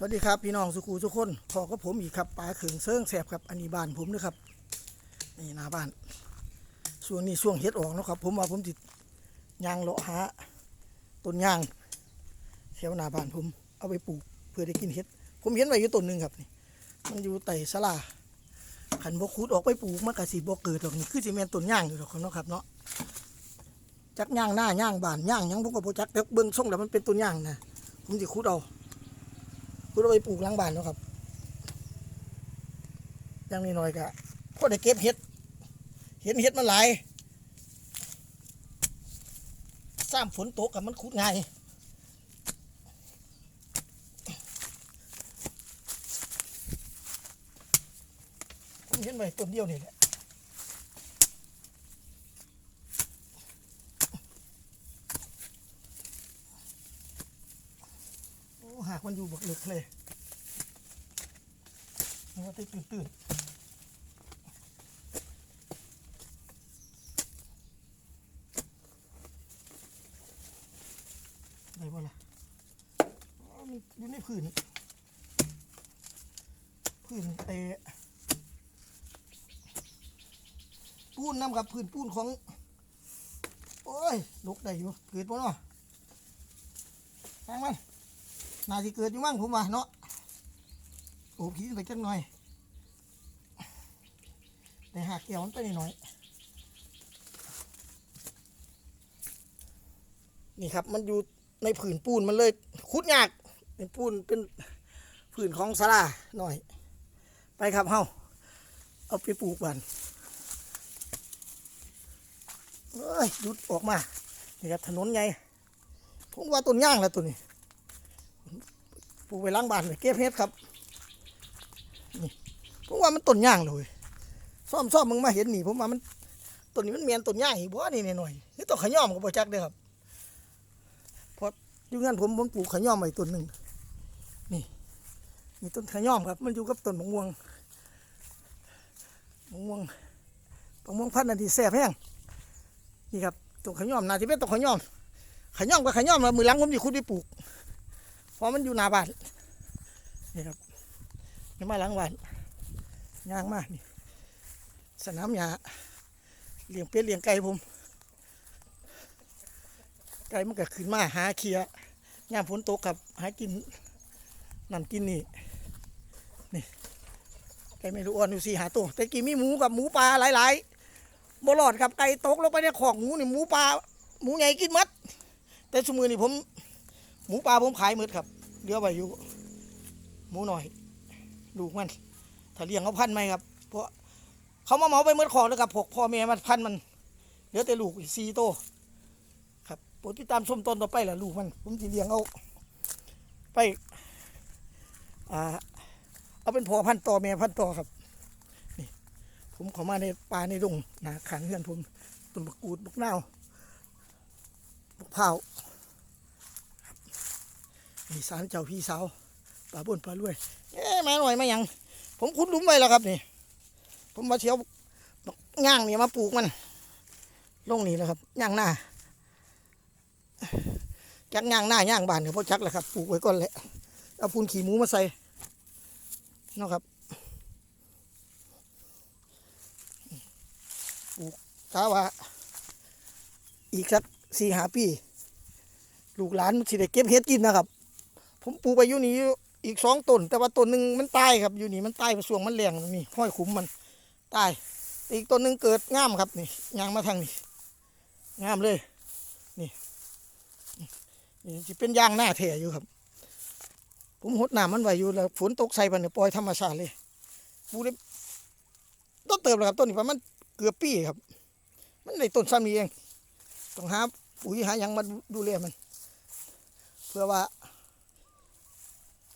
สวัสดีครับพี่น้องสุขูทุกคนพอกับผมอีกครับปลาเขิงเซิงแสบครับอันนี้บ้านผมนะครับนี่หน้าบ้านช่วงนี้ช่วงเฮ็ดออกนะครับ ผมว่าผมติดยางเลาะหาต้นยางแถวหน้าบ้านผมเอาไปปลูกเพื่อได้กินเฮ็ด ผมเห็นไว้อยู่ต้นหนึ่งครับนี่มันอยู่ใต้ศาลาขันบกคูดออกไปปลูกมันก็สิบ่เกิดหรอกนี่คือสิแมนต้นยางอยู่หรอกเนาะครับเนาะจักย่างหน้าย่างบ้านย่างยังผมก็บ่จักเบิ่งทรงแล้วมันเป็นต้นยางนะผมสิคูดเอา คุณเอาไปปลูกล้างบ้านเนาะครับอยังน้อยก็พอได้เก็บเห็ด เห็นเห็ดมันหลายซ้ำฝนตกกับมันขุดง่ายผมเห็นไว้ต้นเดียวนี่แหละ หากมันอยู่บักเลึกเลยมันก็ตื่นตื่นๆได้บ่ล่ะมันอยู่ในพื้นพื้นเตะปูนน้ำกับพื้นปูนของ โอ้ยลุกได้อยู่เกิดบ่เนาะแทงมัน น่าสิเกิดอยู่มั่งผมว่าเนาะโอ้พี่ไปจักหน่อย แต่หากเกี่ยวมันไปนหน่อยนี่ครับ มันอยู่ในผืนปูนมันเลยคุดยากเป็นปูนเป็นผืนของสลาหน่อย ไปครับเฮาเอาไปปลูกบันเอ้ยดุดออกมานี่ครับถนนไงผมว่าต้นย่างแล้วตัวนี้ ปลูกไปล้างบ้านเลยเก็บเห็ดครับนี่ผมว่ามันต้นย่างเลยซ่อมซ่อมมึงมาเห็นนี่ผมว่ามันต้นนี้มันเมียนต้นย่างอีกบ่นี่หน่อยนี่ต้นขย้อมก็บ่จักเด้อครับพราะอยู่งั้นผมผมปลูกขย้อมไว้ต้นหนึ่งนี่นี่ต้นขย้อมครับ มันอยู่กับต้นมะม่วงมะม่วงมะม่วงพันธุ์อันที่แซ่บแห้งนี่ครับต้นขย้อมน่าจะเป็นต้นขย้อมขย้อมกับขย้อมมือหลังผมจะขุดไปปลูก เพราะมันอยู่หน้าบ้านนี่ครับนี่มาหลังบ้านย่างมากนี่สนามหญ้าเลี้ยงเป็ดเลี้ยงไก่ผม ไก่มันก็ขึ้นมาหาเคียย่ามฝนตกกับหากินนั่นกินนี่นี่ไก่ไม่รู้อ่อนอยู่สี่หาตัวแต่กี้มีหมูกับหมูปลาหลายๆบ่รอดครับไก่ตกลงไปในขอกหมูนี่หมูปลาหมูใหญ่กินมัด แต่สมือนี่ผม หมูปลาผมขายหมืดครับเลือไว้อยู่หมูหน่อยลูกมันถ้าเลี้ยงเขาพันไหมครับ เพราะเขามาเหมาไปเมืดคอแล้วกับพกพ่อแม่มันพันมันเหลือแต่ลูกอีกสี่โตครับโปรดติดตามชมตอนต่อไปล่ะลูกมัน ผมจะเลี้ยงเอาไปอ่าเอาเป็นพ่อพันต่อแม่พันต่อครับนี่ผมขอมาในป่าในดงนาขังเฮือนผมต้นบักกูดบักนาวบักเผา นี่สารเจ้าพี่สาวป่าบนป่ารวยเอ๊ะมาหน่อยมายัง ผมขุดหลุมไว้แล้วครับนี่ ผมมาเชียวย่างนี่มาปลูกมัน ลงนี่แล้วครับย่างหน้าจักย่างหน้าย่างบานเนี่ยพ่อจักแหละครับปลูกไว้ก่อนแหละเอาปูนขี่หมูมาใส่นะครับปลูกกาว่า อีกสักสี่หาปี ลูกหลานสิได้เก็บเห็ดกินนะครับ ผมปลูกไปอยู่นี่อีกสองต้นแต่ว่าต้นหนึ่งมันตายครับอยู่นี่มันตายส่วงมันแรงนี่ห้อยขุมมันตายอีกต้นหนึ่งเกิดงามครับนี่ยางมาทางนี่งามเลย นี่นี่จะเป็นยางหน้าแถอยู่ครับ ผมหดน้ำมันไว้อยู่แล้วฝนตกใส่มันเนี่ยปล่อยธรรมชาติเลยปลูกได้ต้นเติบแล้วครับต้นนี้ประมาณเกือบปีครับ มันในต้นซ้ำนี้เองต้องหาปุ๋ยหายังมาดูแลมัน เพื่อว่า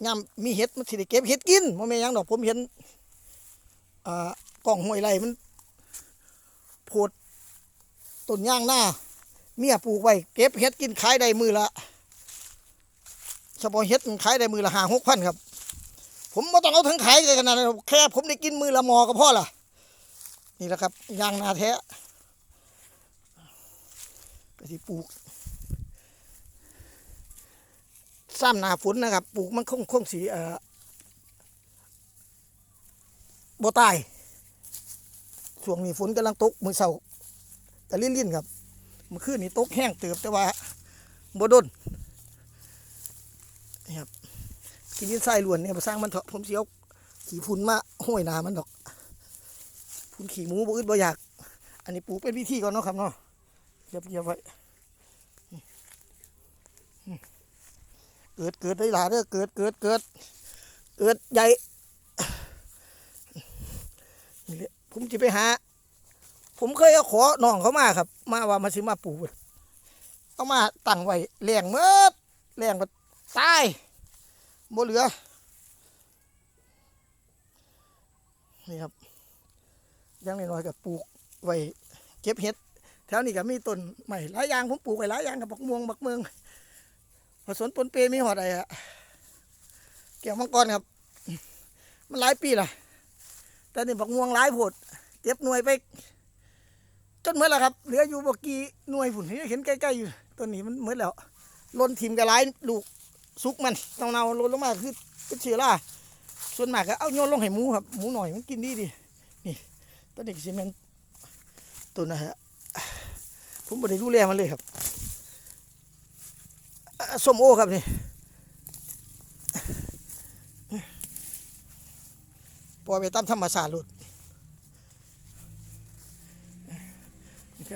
ย่ำมีเห็ดมันสิได้เก็บเห็ดกินโมแม่ยังดอกผมเห็นอ่ากล่องห้วยไรมันโพดต้นย่างหน้า เมียปลูกไว้เก็บเห็ดกินขายได้มือละเฉพาะเห็ดมันขายได้มือละห้าหกพันครับ ผมไม่ต้องเอาถึงขายเลยขนาดนั้นแค่ผมได้กินมือละมอก็พอละนี่แหละครับย่างนาแท้ก็ที่ปลูก ซ้ำหนาฝนนะครับ ปลูกมันคงคงสีเอ่อบ่ตายช่วงนี้ฝนกำลังตกมือเสาแต่ลิ่นลิ่นๆครับมื่อคืนนี้ตกแห้งเติบแต่ว่าบ่ดนนี่ครับกินดินทรายล้วนเนี่ยมาสร้างมันเถอะผมเสียวขี่ฝุ่นมาห้อยหนามันดอกฝุ่นขี่หมูบ่อึดบ่อยาก อันนี้ปลูกเป็นวิธีก่อนเนาะครับเนาะเรียบเรียบไว้ เกิดเกิดได้หลายเด้อเกิดเกิดเกิดเกิดใหญ่ผมจะไปหา ผมเคยเอาขอน้องเขามาครับ มาว่ามาซื้อมาปลูกเอามาตั้งไว้แรงเมื่อแรงก็ตายบ่เหลือ นี่ครับยังน้อยๆกับปลูกไว้เก็บเห็ด แถวนี้ก็มีต้นใหม่หลายอย่างผมปลูกไว้หลายอย่างกับบักม่วงบักเมือง ผสมปนเปมีหอดอะไรอะแก้วมังกรครับ มันหลายปีละแต่นี่บักม่วงหลายโผดเก็บหน่วยไป จนเมื่อแล้วครับเหลืออยู่บกีหน่วยผุนเห็นใกล้ๆอยู่ต้นนี้มันเมื่อแล้วล้นทิมกระไรลูกสุกมันเนาๆล้นลงมาคือเป็เชื้อราส่วนมากก็เอาโยนลงให้หมูครับหมูหน่อยมันกินดีดีนี่ต้นนี้ซีเมนต้นนะฮะผมไม่ได้ดูแลมันเลยครับ ส้มโอครับนี่ปล่อยไปตามธรรมชาติหลุด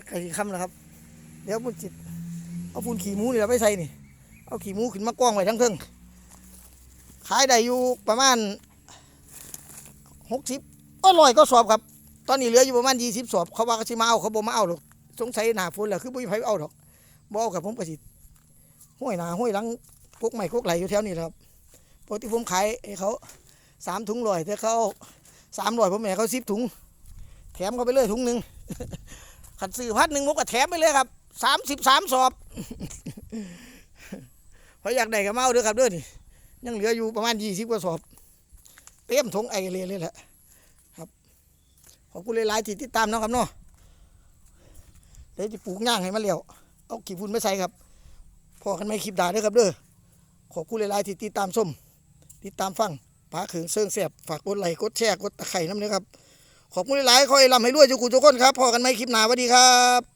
ไก่คำแล้วครับ เดี๋ยวมุนจิต เอาปูนขี่มูนี่เราไปใส่นี่ เอาขี่มูขึ้นมากองไว้ทั้งเทิงขายได้อยู่ประมาณหกสิบก็ลอยก็สอบครับ ตอนนี้เหลืออยู่ประมาณยี่สิบสอบ เขาว่าเขาสิมาเอาเขาบอกมาเอาหรอก สงสัยหนาฝนแหละคือบ่มีไผเอาหรอกบ่เอากับผมก็สิ ห้วยหนาห้วยหลังกกใหม่กกไหลอยู่แถวนี้ครับปกติผมขายเขาสามถุงลอยแต่เขาสามลอยผมแหม่เขาสิบถุง แถมเขาไปเลยถุงหนึ่งขัดซื้อพัดหนึ่งมุกก็แถมไปเลยครับสามสิบสามสอบเพราะอยากได้ก็มาเอาด้อครับด้อนี่ยังเหลืออยู่ประมาณยี่สิบกว่าสอบเต็มถุงไอเลยเลยแหละครับขอบคุณหลายๆที่ติดตามนะครับเนาะเดี๋ยวจะปลูกย่างให้มันเลี้ยวเอาขี้ฝุ่นไม่ใส่ครับ พอกันไม่คลิปด่าด้อครับเด้อขอบคุณหลายๆที่ติดตามชมติดตามฟังปาเขืองเซิงแสบฝากกดไลค์กดแชร์กดตะไคร่น้ำเนื้อครับ ขอบคุณหลายๆคอให้ร่ำให้รวยทุกคนทุกคนครับพอกันไม่คลิปหนาสวัสดีครับ